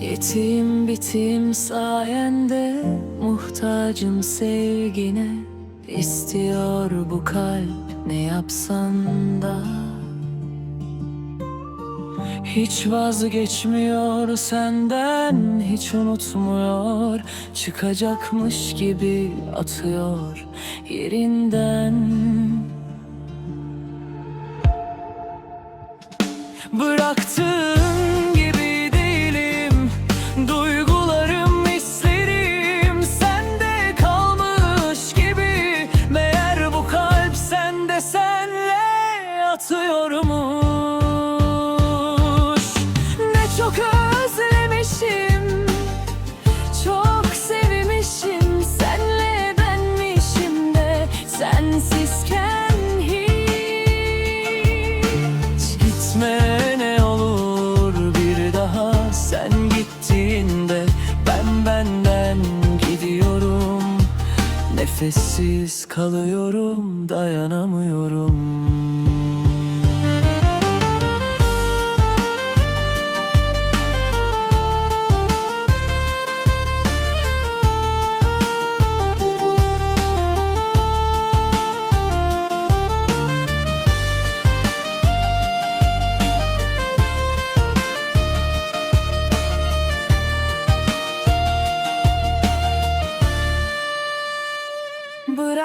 Yetim bitim sayende Muhtacım sevgine. İstiyor bu kalp ne yapsan da Hiç vazgeçmiyor senden Hiç unutmuyor. Çıkacakmış gibi atıyor yerinden. Bıraktığın gibi değilim Duygularım, hislerim Sende kalmış gibi. Meğer bu kalp sende senle atıyormuş Nefessiz kalıyorum Dayanamıyorum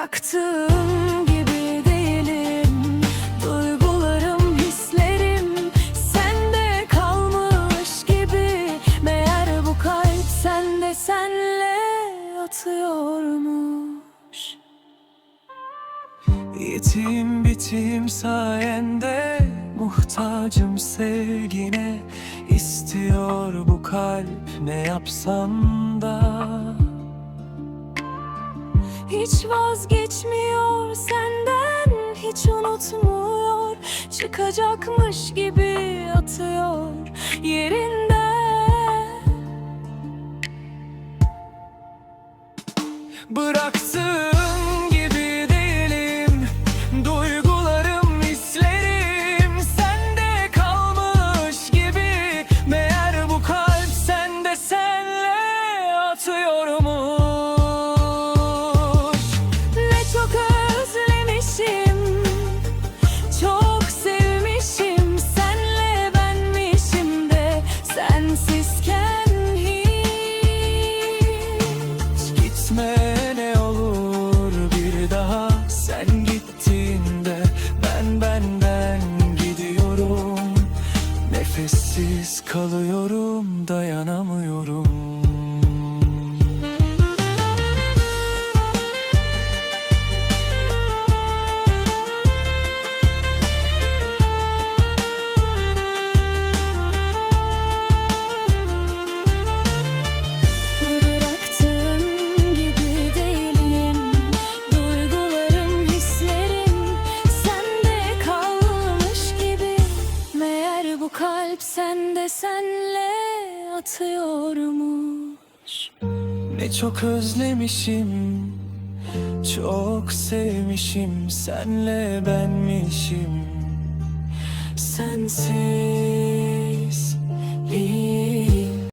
Bıraktığım gibi değilim. Duygularım, hislerim Sende kalmış gibi. Meğer bu kalp sende senle atıyormuş. Yetim bitim sayende Muhtacım sevgine. İstiyor bu kalp ne yapsam da hiç vazgeçmiyor senden Hiç unutmuyor. Çıkacakmış gibi atıyor yerinde. Bıraktığın sende senle atıyormuş. Ne çok özlemişim Çok sevmişim. Senle benmişim Sensiz